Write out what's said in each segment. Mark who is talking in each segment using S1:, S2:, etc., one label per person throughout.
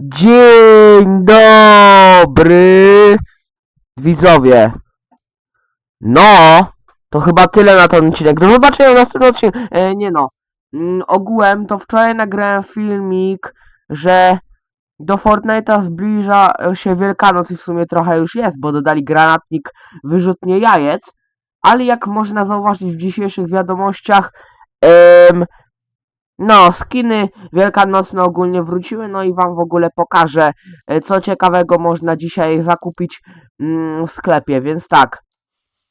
S1: Dzień dobry, widzowie. No, to chyba tyle na ten odcinek. Do zobaczenia w następnym odcinku. E, nie no, mm, ogółem to wczoraj nagrałem filmik, że do Fortnite'a zbliża się Wielkanoc i w sumie trochę już jest, bo dodali granatnik wyrzutnie jajec, ale jak można zauważyć w dzisiejszych wiadomościach, no, skiny wielkanocne ogólnie wróciły, no i wam w ogóle pokażę, e, co ciekawego można dzisiaj zakupić mm, w sklepie, więc tak.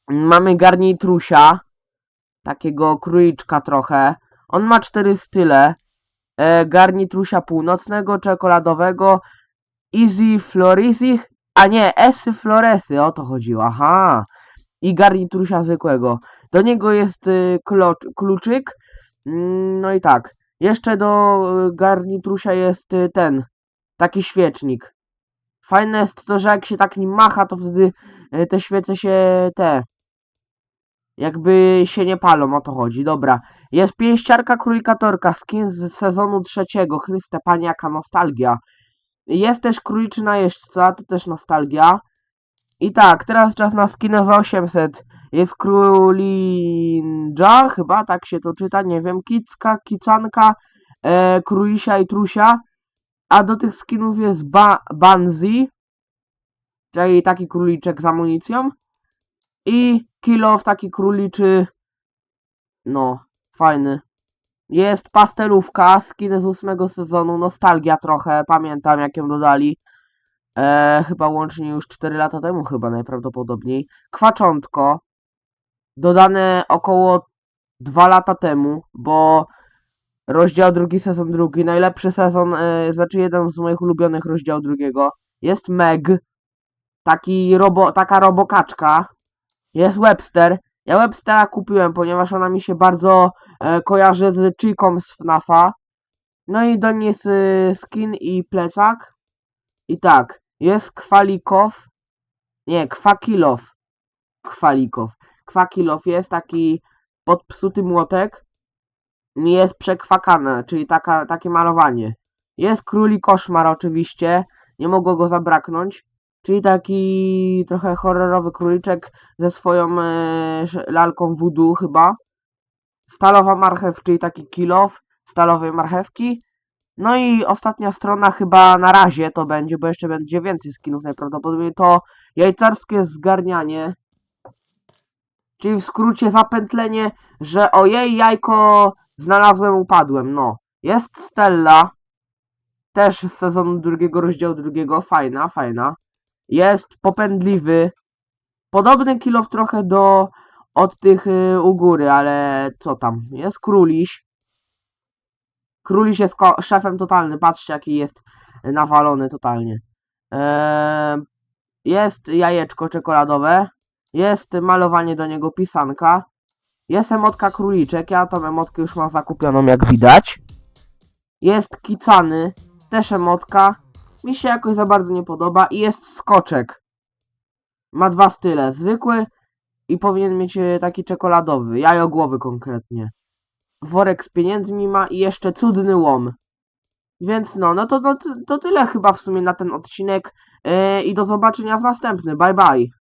S1: Mamy garnitrusia, takiego króliczka trochę. On ma cztery style. E, garnitrusia północnego, czekoladowego, Easy Florisy, a nie, Esy Floresy, o to chodziło, aha. I garnitrusia zwykłego. Do niego jest y, kluczyk, Mm, No i tak. Jeszcze do y, garnitrusia jest y, ten. Taki świecznik. Fajne jest to, że jak się tak nim macha, to wtedy y, te świece się te. Jakby się nie palą, o to chodzi. Dobra. Jest pięściarka królikatorka, skin z sezonu trzeciego. Chryste, panie, jaka nostalgia. Jest też króliczy najeźdźca, to też nostalgia. I tak, teraz czas na skinę za 800. Jest królinja, chyba tak się to czyta, nie wiem, kicka, kicanka, e, królisia i trusia. A do tych skinów jest ba Banzi, czyli taki króliczek z amunicją. I kilof taki króliczy, no, fajny. Jest pastelówka, skin z ósmego sezonu, nostalgia trochę, pamiętam jak ją dodali. E, chyba łącznie już 4 lata temu, chyba najprawdopodobniej. Kwaczątko, dodane około 2 lata temu, bo rozdział drugi, sezon drugi, najlepszy sezon, e, znaczy jeden z moich ulubionych rozdziału drugiego. Jest Meg, taki robo, taka robokaczka. Jest Webster. Ja Webstera kupiłem, ponieważ ona mi się bardzo e, kojarzy z Chiką z FNAFa. No i do niej jest skin i plecak. I tak, jest Kwalikow. Nie, Kwakilow. Kwalikow. Kwakilow jest taki podpsuty młotek. Jest przekwakane, czyli taka, takie malowanie. Jest Króli Koszmar oczywiście. Nie mogło go zabraknąć. Czyli taki trochę horrorowy króliczek ze swoją e, lalką voodoo chyba. Stalowa marchew, czyli taki kilof stalowej marchewki. No i ostatnia strona chyba na razie to będzie, bo jeszcze będzie więcej skinów najprawdopodobniej, to jajcarskie zgarnianie. Czyli w skrócie zapętlenie, że ojej, jajko znalazłem, upadłem, no. Jest Stella, też z sezonu drugiego, rozdziału drugiego, fajna, fajna. Jest popędliwy, podobny kilof trochę do od tych y, u góry, ale co tam. Jest króliś, Króliś jest szefem totalny. Patrzcie, jaki jest nawalony totalnie. Eee, jest jajeczko czekoladowe. Jest malowanie do niego pisanka. Jest emotka króliczek. Ja tą emotkę już mam zakupioną, jak widać. Jest kicany. Też emotka. Mi się jakoś za bardzo nie podoba. I jest skoczek. Ma dwa style. Zwykły i powinien mieć e, taki czekoladowy. Jajogłowy konkretnie worek z pieniędzmi ma i jeszcze cudny łom. Więc no, no to, to, to tyle chyba w sumie na ten odcinek yy, i do zobaczenia w następny. Bye bye.